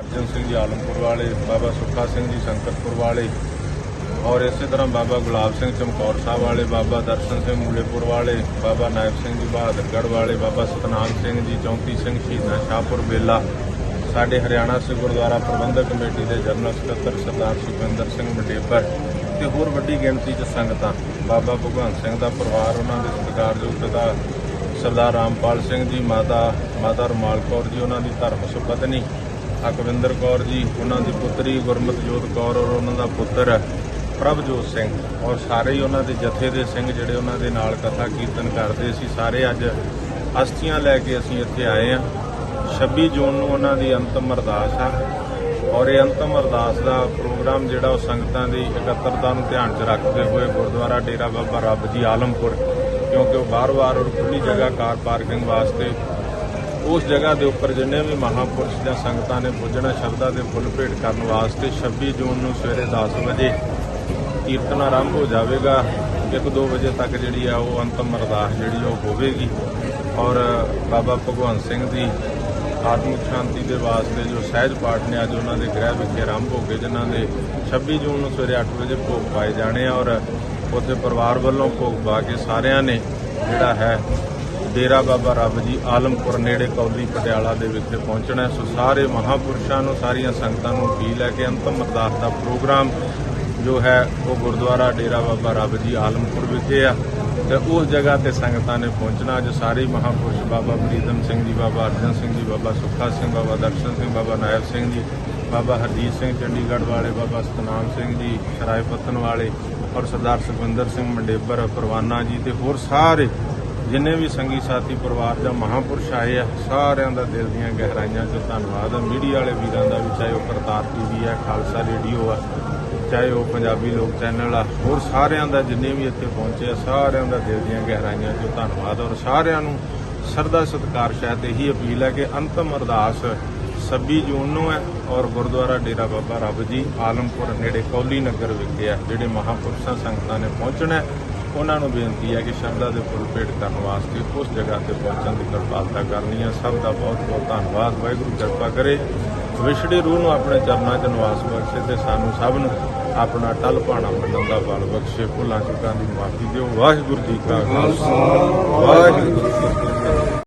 ਅਰਜਨ ਸਿੰਘ ਜੀ ਆਲਮਪੁਰ ਵਾਲੇ, ਬਾਬਾ ਸੁੱਖਾ ਸਿੰਘ ਜੀ ਸ਼ੰਕਰਪੁਰ ਵਾਲੇ ਔਰ ਇਸੇ ਤਰ੍ਹਾਂ ਬਾਬਾ ਗੁਲਾਬ ਸਿੰਘ ਚਮਕੌਰ ਸਾਹਿਬ ਵਾਲੇ, ਬਾਬਾ ਦਰਸ਼ਨ ਸਿੰਘ ਮੂਲੇਪੁਰ ਵਾਲੇ, ਬਾਬਾ ਨਾਇਬ ਸਿੰਘ ਜੀ ਬਹਾਦਰਗੜ੍ਹ ਵਾਲੇ, ਬਾਬਾ ਸਤਨਾਮ ਸਿੰਘ ਜੀ ਚੌਂਕੀ ਸਿੰਘ ਸ਼ਹੀਦਾਂ ਸ਼ਾਹਪੁਰ ਬੇਲਾ, ਸਾਡੇ ਹਰਿਆਣਾ ਸਿੱਖ ਗੁਰਦੁਆਰਾ ਪ੍ਰਬੰਧਕ ਕਮੇਟੀ ਦੇ ਜਨਰਲ ਸਕੱਤਰ ਸਰਦਾਰ ਸੁਖਵਿੰਦਰ ਸਿੰਘ ਮਡੇਬਰ ਤੇ ਹੋਰ ਵੱਡੀ ਗਿਣਤੀ 'ਚ ਸੰਗਤਾਂ, ਬਾਬਾ ਭਗਵੰਤ ਸਿੰਘ ਦਾ ਪਰਿਵਾਰ ਉਹਨਾਂ ਦੇ ਸਤਿਕਾਰਯੋਗ ਪਿਤਾ ਸਰਦਾਰ ਰਾਮਪਾਲ ਸਿੰਘ ਜੀ, ਮਾਤਾ ਮਾਤਾ ਰਮਾਲ ਕੌਰ ਜੀ, ਉਹਨਾਂ ਦੀ ਧਰਮ ਸੁਪਤਨੀ ਅਕਵਿੰਦਰ ਕੌਰ ਜੀ, ਉਹਨਾਂ ਦੀ ਪੁੱਤਰੀ ਗੁਰਮਤ ਜੋਤ ਕੌਰ ਔਰ ਉਹਨਾਂ ਦਾ ਪੁੱਤਰ ਪ੍ਰਭਜੋਤ ਸਿੰਘ ਔਰ ਸਾਰੇ ਹੀ ਉਹਨਾਂ ਦੇ ਜਥੇ ਦੇ ਸਿੰਘ ਜਿਹੜੇ ਉਹਨਾਂ ਦੇ ਨਾਲ ਕਥਾ ਕੀਰਤਨ ਕਰਦੇ ਸੀ, ਸਾਰੇ ਅੱਜ ਅਸਥੀਆਂ ਲੈ ਕੇ ਅਸੀਂ ਇੱਥੇ ਆਏ ਆ 26 ਜੂਨ ਨੂੰ ਉਹਨਾਂ ਦੀ ਅੰਤਮ ਅਰਦਾਸ ਆ ਔਰ ਇਹ ਅੰਤਮ ਅਰਦਾਸ ਦਾ ਪ੍ਰੋਗਰਾਮ ਜਿਹੜਾ ਉਹ ਸੰਗਤਾਂ ਦੀ ਇਕੱਤਰਤਾ ਨੂੰ ਧਿਆਨ 'ਚ ਰੱਖਦੇ ਹੋਏ ਗੁਰਦੁਆਰਾ ਡੇਰਾ ਬਾਬਾ ਰੱਬ ਜੀ ਆਲਮਪੁਰ, ਕਿਉਂਕਿ ਉਹ ਬਾਰ-ਬਾਰ ਔਰ ਖੁੱਲੀ ਜਗ੍ਹਾ ਕਾਰ ਪਾਰਕਿੰਗ ਵਾਸਤੇ ਉਸ ਜਗ੍ਹਾ ਦੇ ਉੱਪਰ ਜਿੰਨੇ ਵੀ ਮਹਾਪੁਰਸ਼ ਜਾਂ ਸੰਗਤਾਂ ਨੇ ਪੁੱਜਣਾ ਸ਼ਬਦਾਂ ਦੇ ਫੁੱਲ ਭੇਟ ਕਰਨ ਵਾਸਤੇ 26 ਜੂਨ ਨੂੰ ਸਵੇਰੇ 10 ਵਜੇ ਕੀਰਤਨ ਆਰੰਭ ਹੋ ਜਾਵੇਗਾ। 1-2 ਵਜੇ ਤੱਕ ਜਿਹੜੀ ਆ ਉਹ ਅੰਤਮ ਅਰਦਾਸ ਜਿਹੜੀ ਉਹ ਹੋਵੇਗੀ। ਔਰ ਬਾਬਾ ਭਗਵੰਤ ਸਿੰਘ ਦੀ ਆਤਮਿਕ ਸ਼ਾਂਤੀ ਦੇ ਵਾਸਤੇ ਜੋ ਸਹਿਜ ਪਾਠ ਨੇ ਅੱਜ ਉਹਨਾਂ ਦੇ ਗ੍ਰਹਿ ਵਿਖੇ ਆਰੰਭ ਹੋ ਗਏ, ਜਿਨ੍ਹਾਂ ਦੇ 26 ਜੂਨ ਨੂੰ ਸਵੇਰੇ 8 ਵਜੇ ਭੋਗ ਪਾਏ ਜਾਣੇ ਆ। ਔਰ ਉੱਥੇ ਪਰਿਵਾਰ ਵੱਲੋਂ ਭੋਗ ਪਾ ਕੇ ਸਾਰਿਆਂ ਨੇ ਜਿਹੜਾ ਹੈ ਡੇਰਾ ਬਾਬਾ ਰੱਬ ਜੀ ਆਲਮਪੁਰ ਨੇੜੇ ਕੌਲੀ ਪਟਿਆਲਾ ਦੇ ਵਿਖੇ ਪਹੁੰਚਣਾ ਸੋ ਸਾਰੇ ਮਹਾਪੁਰਸ਼ਾਂ ਨੂੰ, ਸਾਰੀਆਂ ਸੰਗਤਾਂ ਨੂੰ ਅਪੀਲ ਹੈ ਕਿ ਅੰਤਮ ਅਰਦਾਸ ਦਾ ਪ੍ਰੋਗਰਾਮ ਜੋ ਹੈ, ਉਹ ਗੁਰਦੁਆਰਾ ਡੇਰਾ ਬਾਬਾ ਰੱਬ ਜੀ ਆਲਮਪੁਰ ਵਿਖੇ ਆ ਤੇ ਉਸ ਜਗ੍ਹਾ ਤੇ ਸੰਗਤਾਂ ਨੇ ਪਹੁੰਚਣਾ ਅੱਜ ਸਾਰੇ ਹੀ ਮਹਾਪੁਰਸ਼ ਬਾਬਾ ਫਰੀਦਮ ਸਿੰਘ ਜੀ, ਬਾਬਾ ਅਰਜਨ ਸਿੰਘ ਜੀ, ਬਾਬਾ ਸੁੱਖਾ ਸਿੰਘ, ਬਾਬਾ ਦਰਸ਼ਨ ਸਿੰਘ, ਬਾਬਾ ਨਾਇਬ ਸਿੰਘ ਜੀ, ਬਾਬਾ ਹਰਜੀਤ ਸਿੰਘ ਚੰਡੀਗੜ੍ਹ ਵਾਲੇ, ਬਾਬਾ ਸਤਨਾਮ ਸਿੰਘ ਜੀ ਸਰਾਇਪਤਨ ਵਾਲੇ ਔਰ ਸਰਦਾਰ ਸੁਖਵਿੰਦਰ ਸਿੰਘ ਮੰਡੇਬਰ, ਪਰਵਾਨਾ ਜੀ ਤੇ ਹੋਰ ਸਾਰੇ ਜਿੰਨੇ ਵੀ ਸੰਗੀ ਸਾਥੀ ਪਰਿਵਾਰ ਜਾਂ ਮਹਾਪੁਰਸ਼ ਆਏ ਆ ਸਾਰਿਆਂ ਦਾ ਦਿਲ ਦੀਆਂ ਗਹਿਰਾਈਆਂ 'ਚੋਂ ਧੰਨਵਾਦ। ਆ ਮੀਡੀਆ ਵਾਲੇ ਵੀਰਾਂ ਦਾ ਵੀ ਚਾਹੇ ਉਹ ਕਰਤਾਰ ਟੀਵੀ ਆ ਖਾਲਸਾ ਰੇਡੀਓ ਆ ਚਾਹੇ ਉਹ ਪੰਜਾਬੀ ਲੋਕ ਚੈਨਲ ਆ ਹੋਰ ਸਾਰਿਆਂ ਦਾ ਜਿੰਨੇ ਵੀ ਇੱਥੇ ਪਹੁੰਚੇ ਆ ਸਾਰਿਆਂ ਦਾ ਦਿਲ ਦੀਆਂ ਗਹਿਰਾਈਆਂ 'ਚੋਂ ਧੰਨਵਾਦ। ਔਰ ਸਾਰਿਆਂ ਨੂੰ ਸਰਦਾ ਸਤਿਕਾਰ ਸ਼ਾਇਦ ਇਹੀ ਅਪੀਲ ਹੈ ਕਿ ਅੰਤਮ ਅਰਦਾਸ 26 ਜੂਨ ਨੂੰ ਹੈ ਔਰ ਗੁਰਦੁਆਰਾ ਡੇਰਾ ਬਾਬਾ ਰੱਬ ਜੀ ਆਲਮਪੁਰ ਨੇੜੇ ਕੌਲੀ ਨਗਰ ਵਿਖੇ ਆ ਜਿਹੜੇ ਮਹਾਪੁਰਸ਼ਾਂ ਸੰਗਤਾਂ ਨੇ ਪਹੁੰਚਣਾ ਹੈ, ਉਹਨਾਂ ਨੂੰ ਬੇਨਤੀ ਹੈ ਕਿ ਸ਼ਰਧਾ ਦੇ ਫੁੱਲ ਭੇਟ ਕਰਨ ਵਾਸਤੇ ਉਸ ਜਗ੍ਹਾ ਤੇ ਪਹੁੰਚਣ ਦੀ ਕਿਰਪਾਲਤਾ ਕਰਨੀ ਹੈ। ਸਭ ਦਾ ਬਹੁਤ ਬਹੁਤ ਧੰਨਵਾਦ। ਵਾਹਿਗੁਰੂ ਕਿਰਪਾ ਕਰੇ। ਵਿਛੜੀ ਰੂਹ ਨੂੰ ਆਪਣੇ ਚਰਨਾਂ 'ਚ ਨਿਵਾਸ ਬਖਸ਼ੇ ਤੇ ਸਾਨੂੰ ਸਭ ਨੂੰ ਆਪਣਾ ਟਲ ਭਾਣਾ ਮੰਨਣ ਦਾ ਬਲ ਬਖਸ਼ੇ। ਭੁੱਲਾਂ ਚੁੱਕਾਂ ਦੀ ਮਾਫੀ ਦਿਓ। ਵਾਹਿਗੁਰੂ ਜੀ ਕਾ ਖਾਲਸਾ। ਵਾਹਿਗੁਰੂ ਜੀ ਕੀ ਫਤਿਹ।